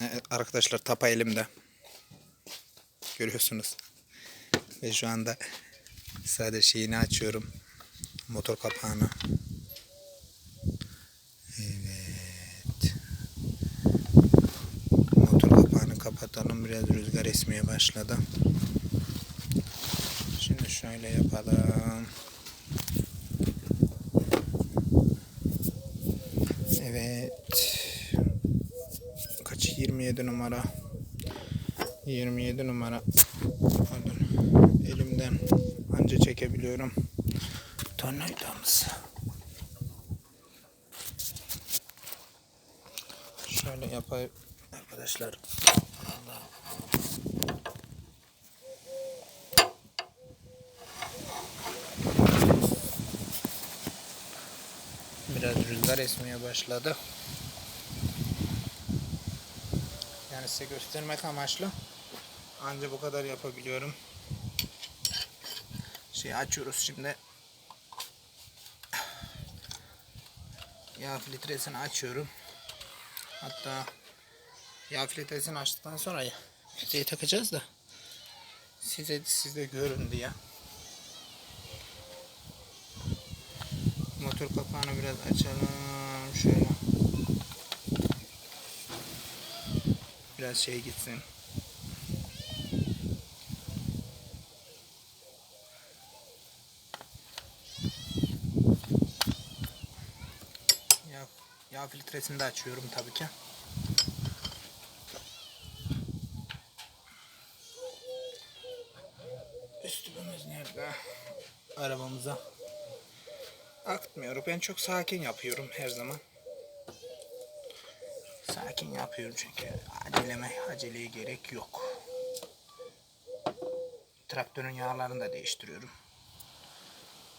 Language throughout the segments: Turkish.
Evet, arkadaşlar tapa elimde. Görüyorsunuz. Ve şu anda sadece şeyini açıyorum. Motor kapağını. Evet. Motor kapağını kapatalım. Biraz rüzgar esmeye başladı. Şimdi şöyle yapalım. Evet. Kaç? 27 numara. 27 numara. Pardon. Elimden anca çekebiliyorum. Tornavidamız. Şöyle yapayım arkadaşlar. Allah. Biraz rüzgar esmeye başladı. Yani size göstermek amaçlı. Anca bu kadar yapabiliyorum. Şey açıyoruz şimdi. Yağ filtresini açıyorum. Hatta yağ filtresini açtıktan sonra filtreyi takacağız da size siz görün diye. Motor kapağını biraz açalım. Şöyle. Biraz şey gitsin. Yağ, filtresini de açıyorum tabii ki. Üstümüz nerede? Arabamıza aktmıyorum. Ben çok sakin yapıyorum her zaman. Sakin yapıyorum çünkü aceleme, aceleye gerek yok. Traktörün yağlarını da değiştiriyorum.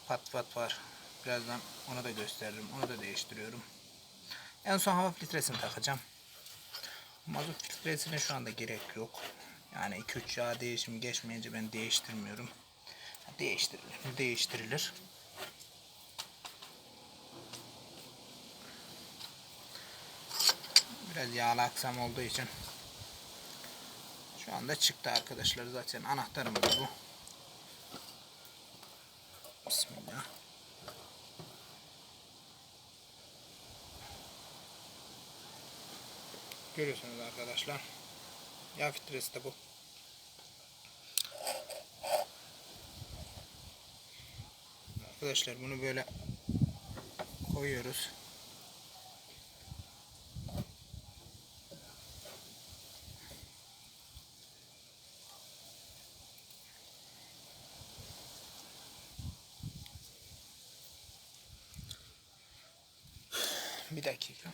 Pat pat var. Birazdan onu da gösteririm. Onu da değiştiriyorum. En son hava filtresini takacağım. Mazot filtresine şu anda gerek yok. Yani 2-3 yağ değişimi geçmeyince ben değiştirmiyorum. Değiştirilir. Değiştirilir. Biraz yağlı aksam olduğu için şu anda çıktı arkadaşlar zaten anahtarımız bu. Bismillah. Görüyorsunuz arkadaşlar. Yağ filtresi de bu. Arkadaşlar bunu böyle koyuyoruz. Bir dakika.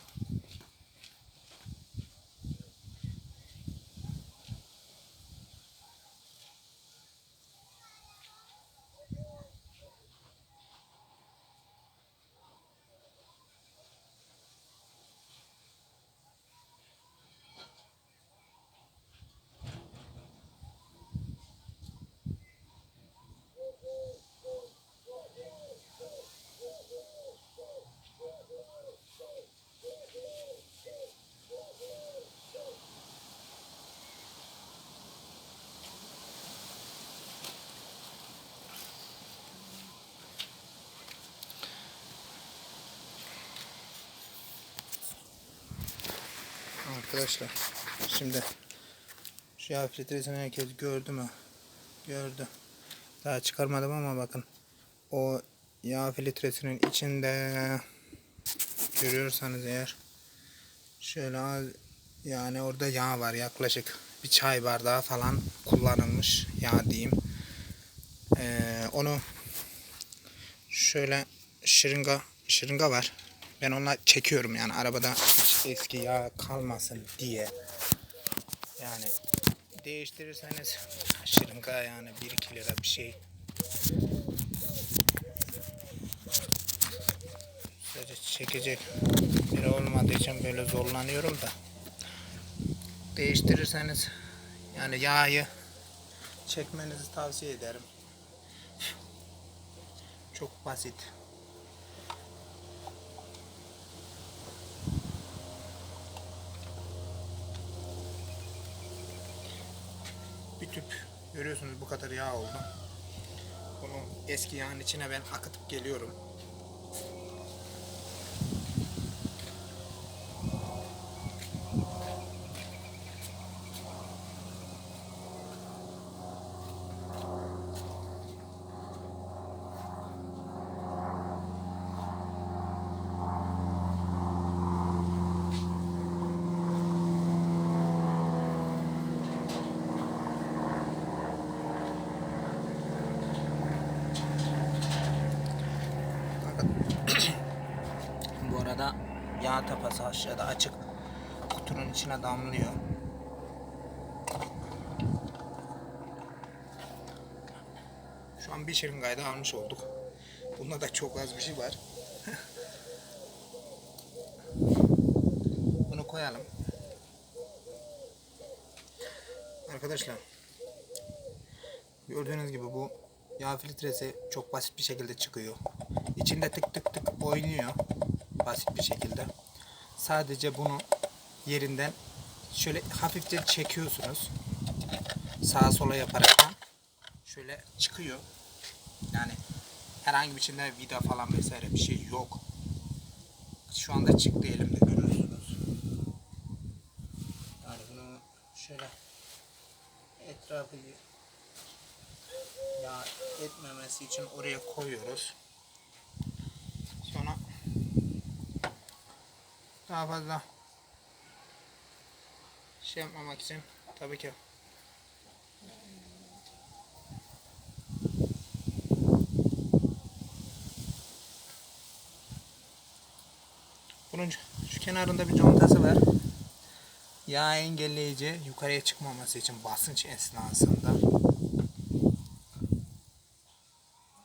Arkadaşlar şimdi şu yağ filtresini herkes gördü mü? Gördü. Daha çıkarmadım ama bakın o yağ filtresinin içinde görüyorsanız eğer şöyle az yani orada yağ var yaklaşık bir çay bardağı falan kullanılmış yağ diyeyim. Ee, onu şöyle şırınga şırınga var. Ben onunla çekiyorum yani arabada hiç eski yağ kalmasın diye. Yani değiştirirseniz şırınga yani 1-2 lira bir şey. Sadece çekecek biri olmadığı için böyle zorlanıyorum da. Değiştirirseniz yani yağı çekmenizi tavsiye ederim. Çok basit. bir tüp görüyorsunuz bu kadar yağ oldu. Bunu eski yağın içine ben akıtıp geliyorum. Bakın. Bu arada yağ tapası aşağıda açık. Kutunun içine damlıyor. Şu an bir şırıngayda almış olduk. Bunda da çok az bir şey var. Bunu koyalım. Arkadaşlar gördüğünüz gibi bu yağ filtresi çok basit bir şekilde çıkıyor. İçinde tık tık tık oynuyor. Basit bir şekilde. Sadece bunu yerinden şöyle hafifçe çekiyorsunuz. Sağa sola yaparak şöyle çıkıyor. Yani herhangi bir içinde vida falan vesaire bir şey yok. Şu anda çıktı elimde görüyorsunuz. Yani bunu şöyle etrafı yağ etmemesi için oraya koyuyoruz. Sonra daha fazla şey yapmamak için tabii ki bunun şu kenarında bir contası var. Yağ engelleyici yukarıya çıkmaması için basınç esnasında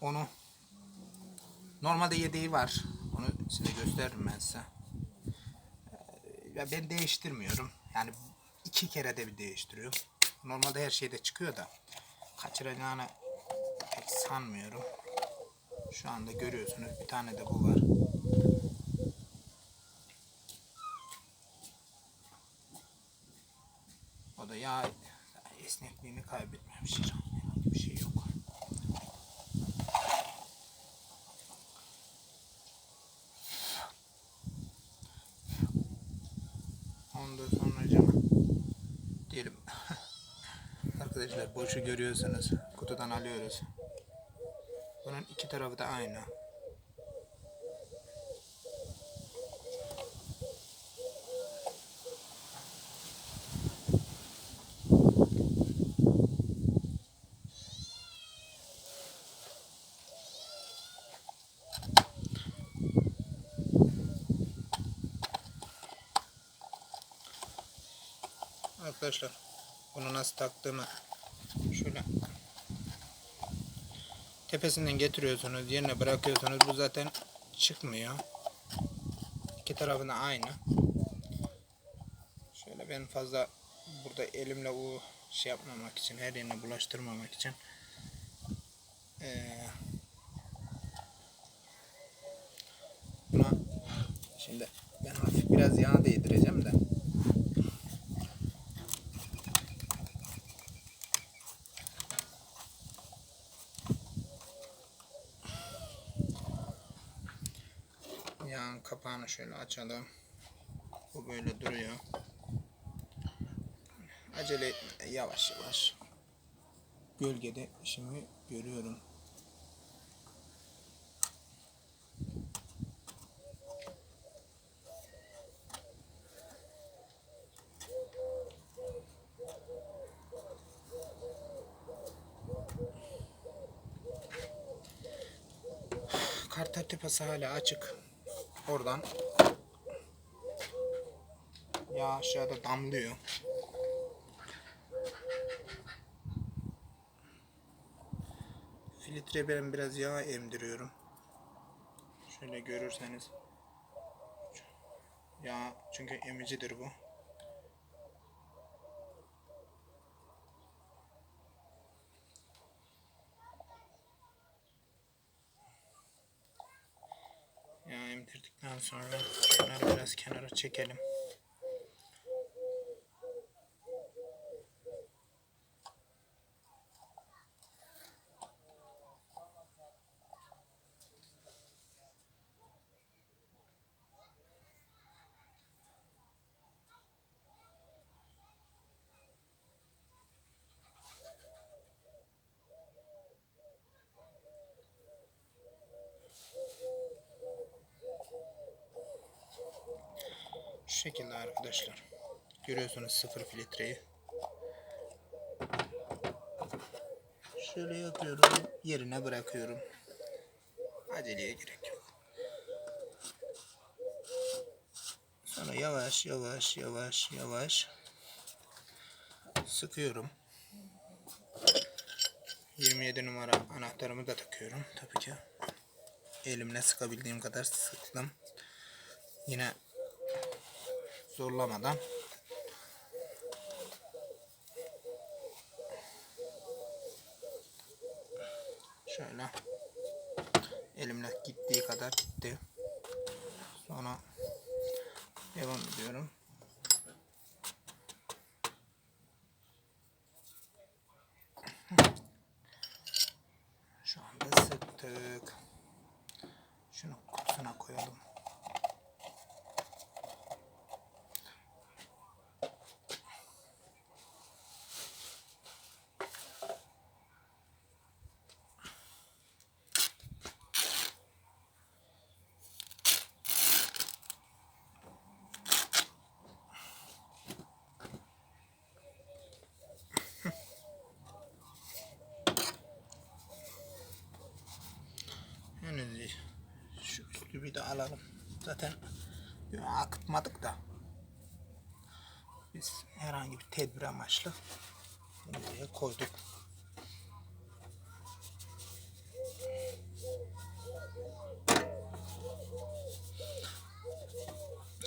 onu normalde yedeği var. Onu size gösteririm ben size. Ya ben değiştirmiyorum. Yani iki kere de bir değiştiriyorum. Normalde her şeyde çıkıyor da kaçıracağını pek sanmıyorum. Şu anda görüyorsunuz bir tane de bu var. O da yağ esnekliğini kaybetmemiş. Herhangi bir şey yok. Ondan sonra canım diyelim. Arkadaşlar boşu görüyorsunuz. Kutudan alıyoruz. Bunun iki tarafı da aynı. Arkadaşlar bunu nasıl taktığımı şöyle. Tepesinden getiriyorsunuz yerine bırakıyorsunuz. Bu zaten çıkmıyor. İki tarafı da aynı. Şöyle ben fazla burada elimle o şey yapmamak için her yerine bulaştırmamak için buna şimdi ben hafif biraz yağ değdireceğim de Yağın kapağını şöyle açalım. Bu böyle duruyor. Acele etme. Yavaş yavaş. Gölgede işimi görüyorum. Kartal tepesi hala açık. Oradan yağ aşağıda damlıyor. Filtreye ben biraz yağ emdiriyorum. Şöyle görürseniz. Yağ çünkü emicidir bu. Yağ emdirdikten sonra şunları biraz kenara çekelim. şekilde arkadaşlar. Görüyorsunuz sıfır filtreyi. Şöyle yapıyorum. Yerine bırakıyorum. Aceleye gerek yok. Sonra yavaş yavaş yavaş yavaş sıkıyorum. 27 numara anahtarımı da takıyorum tabii ki. Elimle sıkabildiğim kadar sıktım. Yine zorlamadan şöyle elimle gittiği kadar gitti. Sonra devam ediyorum. Şu anda sıktık. Kutusuna koyalım. Henüz değil. Bir de alalım. Zaten akıtmadık da. Biz herhangi bir tedbir amaçlı buraya koyduk.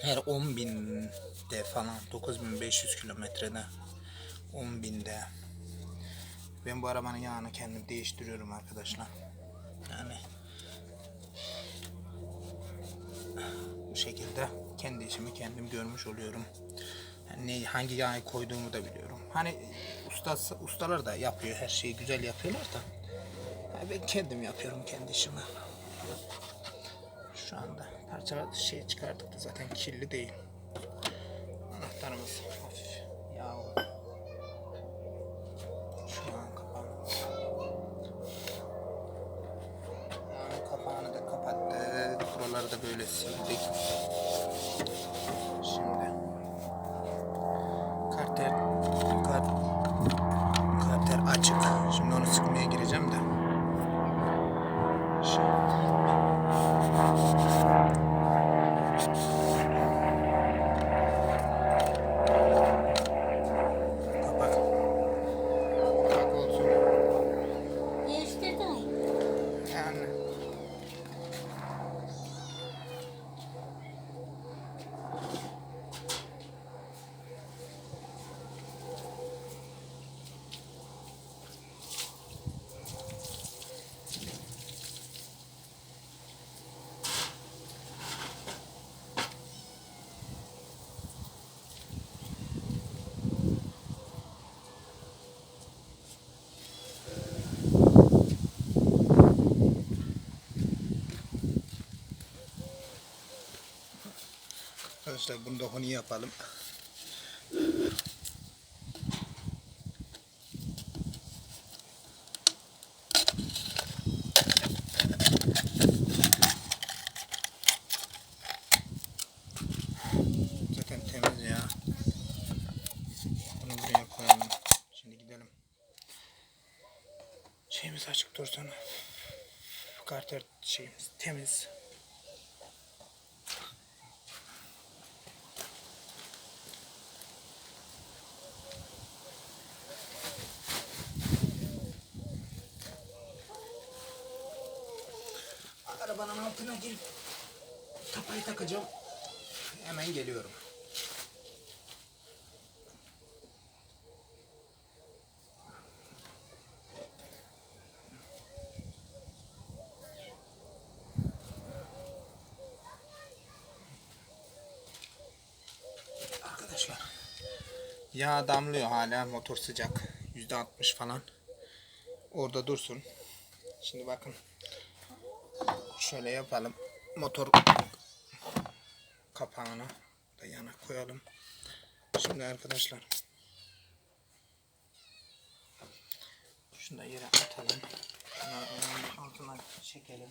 Her 10 binde falan 9500 kilometrede 10 binde ben bu arabanın yağını kendim değiştiriyorum arkadaşlar. Yani bu şekilde kendi işimi kendim görmüş oluyorum. Yani ne, hangi yağı koyduğumu da biliyorum. Hani ustası, ustalar da yapıyor her şeyi güzel yapıyorlar da. Yani ben kendim yapıyorum kendi işimi. Şu anda parçalar şey çıkardık da zaten kirli değil. Anahtarımız hafif açık. Şimdi onu sıkmaya gireceğim de. Şimdi. Kapak. Kapak olsun. Değiştirdin mi? Yani. Arkadaşlar bunu da onu yapalım. Zaten temiz ya. Bunu buraya koyalım. Şimdi gidelim. Şeyimiz açık dursana. Karter şeyimiz temiz. Girip tapayı takacağım. Hemen geliyorum. Arkadaşlar yağ damlıyor hala motor sıcak. %60 falan. Orada dursun. Şimdi bakın şöyle yapalım motor kapağını da yana koyalım şimdi arkadaşlar şunu da yere atalım altına çekelim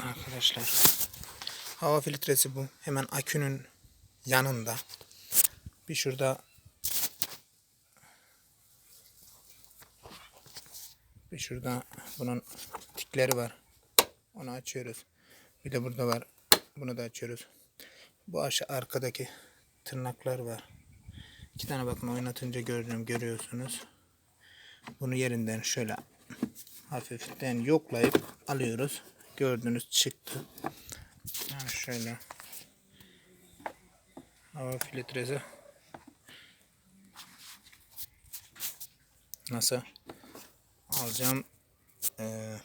Arkadaşlar. Hava filtresi bu. Hemen akünün yanında. Bir şurada bir şurada bunun tikleri var. Onu açıyoruz. Bir de burada var. Bunu da açıyoruz. Bu aşağı arkadaki tırnaklar var. İki tane bakın oynatınca gördüm görüyorsunuz. Bunu yerinden şöyle hafiften yoklayıp alıyoruz. Gördünüz çıktı. Yani şöyle hava filtresi nasıl alacağım. Ee,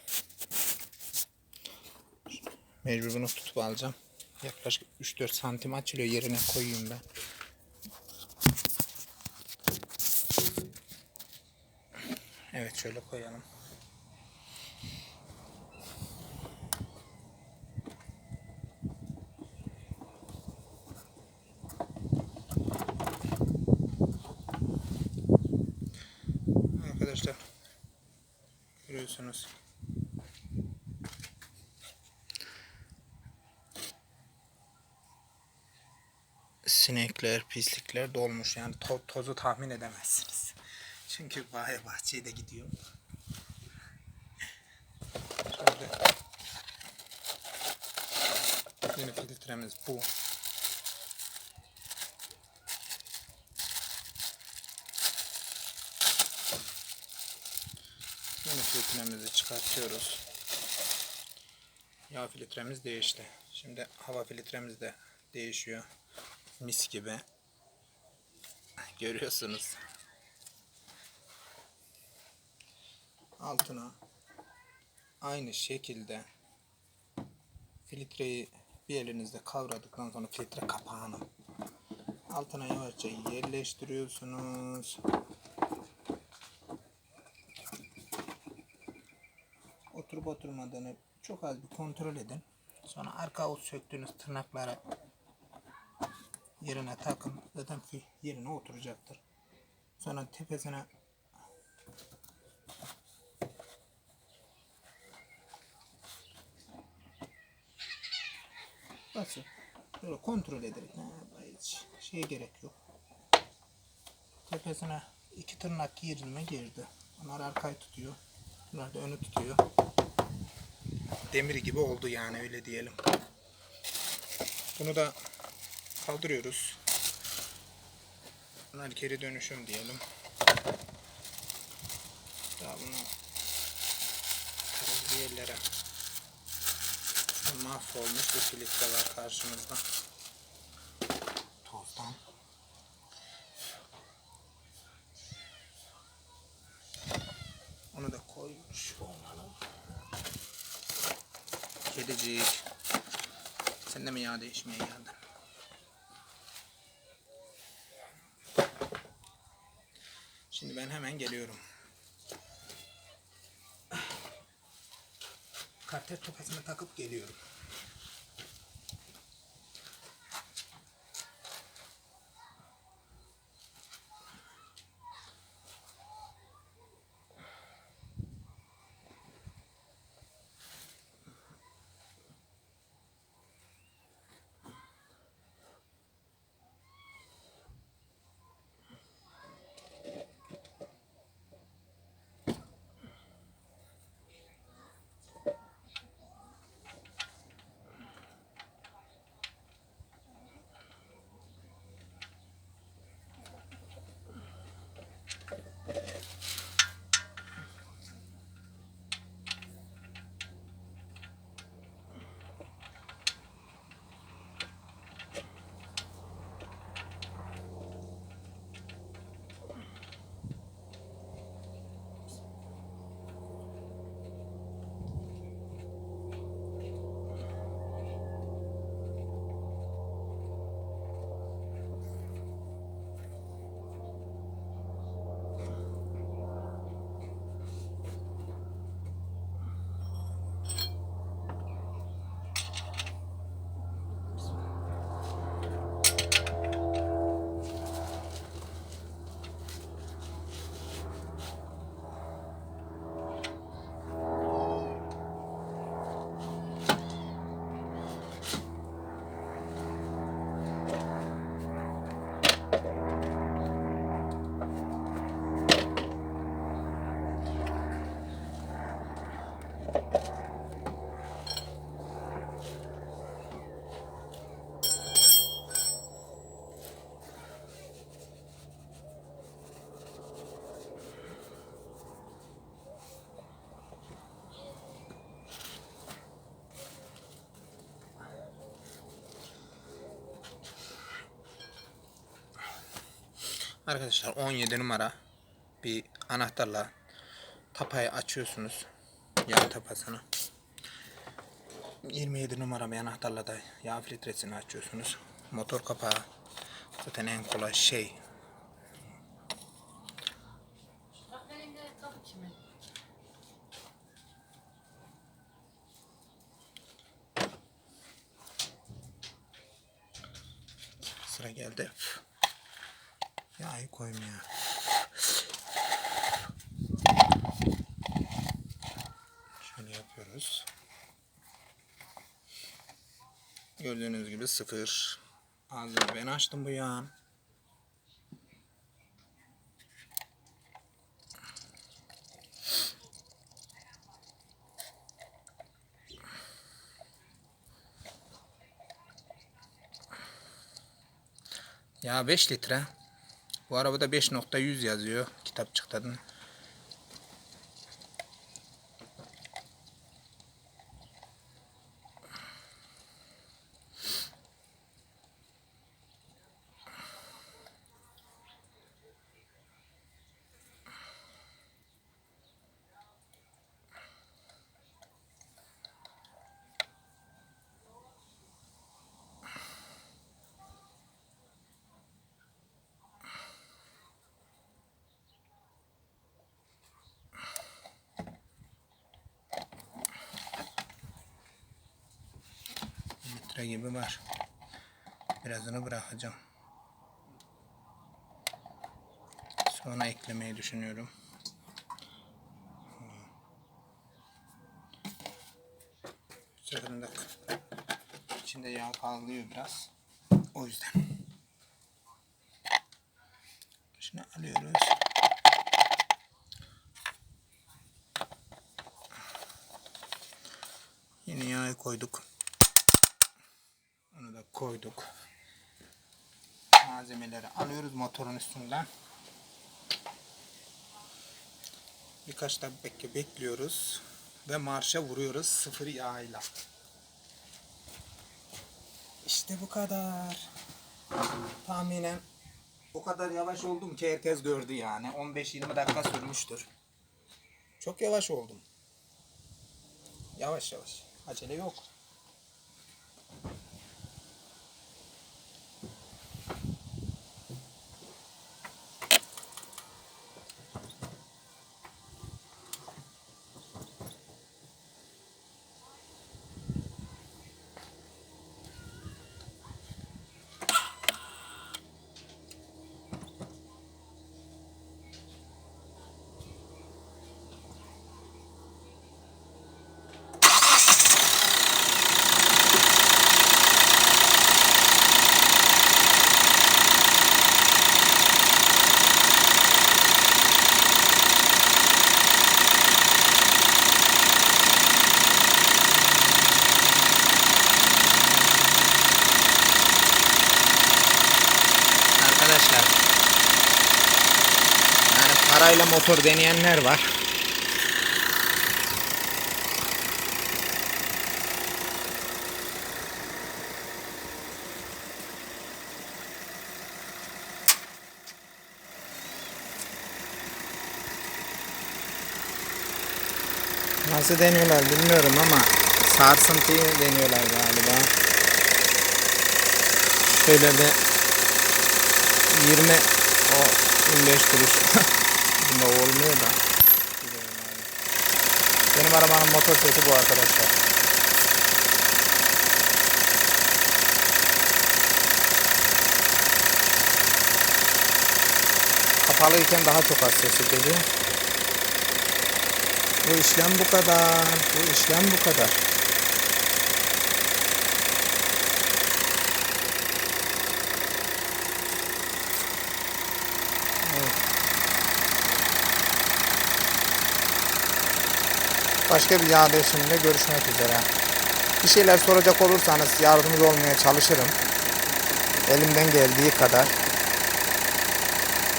mecbur bunu tutup alacağım. Yaklaşık 3-4 santim açılıyor yerine koyayım ben. Evet şöyle koyalım arkadaşlar görüyorsunuz sinekler, pislikler dolmuş. Yani to- tozu tahmin edemezsiniz. Çünkü baya bahçeye de gidiyor. Şöyle. Yeni filtremiz bu. Yeni filtremizi çıkartıyoruz. Yağ filtremiz değişti. Şimdi hava filtremiz de değişiyor. Mis gibi. Görüyorsunuz. Altına aynı şekilde filtreyi bir elinizde kavradıktan sonra filtre kapağını altına yavaşça yerleştiriyorsunuz. Oturmadığını çok az bir kontrol edin. Sonra arka avuç söktüğünüz tırnaklara yerine takın. Zaten fi- yerine oturacaktır. Sonra tepesine basın. Böyle kontrol ederek. Ha, hiç şey gerek yok. Tepesine iki tırnak girdi mi girdi. Onlar arkayı tutuyor. Bunlar da önü tutuyor. Demir gibi oldu yani öyle diyelim. Bunu da kaldırıyoruz. Bunlar geri dönüşüm diyelim. Daha bunu kırıldı yerlere. Mahvolmuş bir filtre var karşımızda. Sen de mi yağ değişmeye geldin? Şimdi ben hemen geliyorum. Karter topasını takıp geliyorum. Arkadaşlar 17 numara bir anahtarla tapayı açıyorsunuz. Yağ tapasını. 27 numara bir anahtarla da yağ filtresini açıyorsunuz. Motor kapağı zaten en kolay şey. Bak benim de kapı kimin? Sıra geldi. Yağı koyayım ya. Şöyle yapıyoruz. Gördüğünüz gibi sıfır. Ağzını ben açtım bu yağın. Ya 5 litre. Bu arabada 5.100 yazıyor kitapçıktan. litre gibi var. Birazını bırakacağım. Sonra eklemeyi düşünüyorum. Sıkıntı İçinde yağ kalıyor biraz. O yüzden. Şunu alıyoruz. Yine yağı koyduk. Koyduk. Malzemeleri alıyoruz motorun üstünden. Birkaç dakika bekliyoruz. Ve marşa vuruyoruz sıfır yağıyla. İşte bu kadar. Tahminen o kadar yavaş oldum ki herkes gördü yani. 15-20 dakika sürmüştür. Çok yavaş oldum. Yavaş yavaş. Acele yok. Arkadaşlar yani parayla motor deneyenler var. Nasıl deniyorlar bilmiyorum ama sarsıntıyı deniyorlar galiba. Şöyle bir 20 o 25 kuruş. Bunda olmuyor da. Benim arabanın motor sesi bu arkadaşlar. Kapalıyken daha çok az sesi geliyor. Bu işlem bu kadar. Bu işlem bu kadar. Başka bir yağ değişiminde görüşmek üzere. Bir şeyler soracak olursanız yardımcı olmaya çalışırım. Elimden geldiği kadar.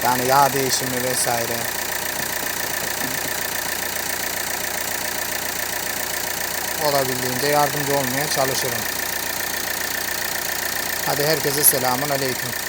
Yani yağ değişimi vesaire. Olabildiğince yardımcı olmaya çalışırım. Hadi herkese selamun aleyküm.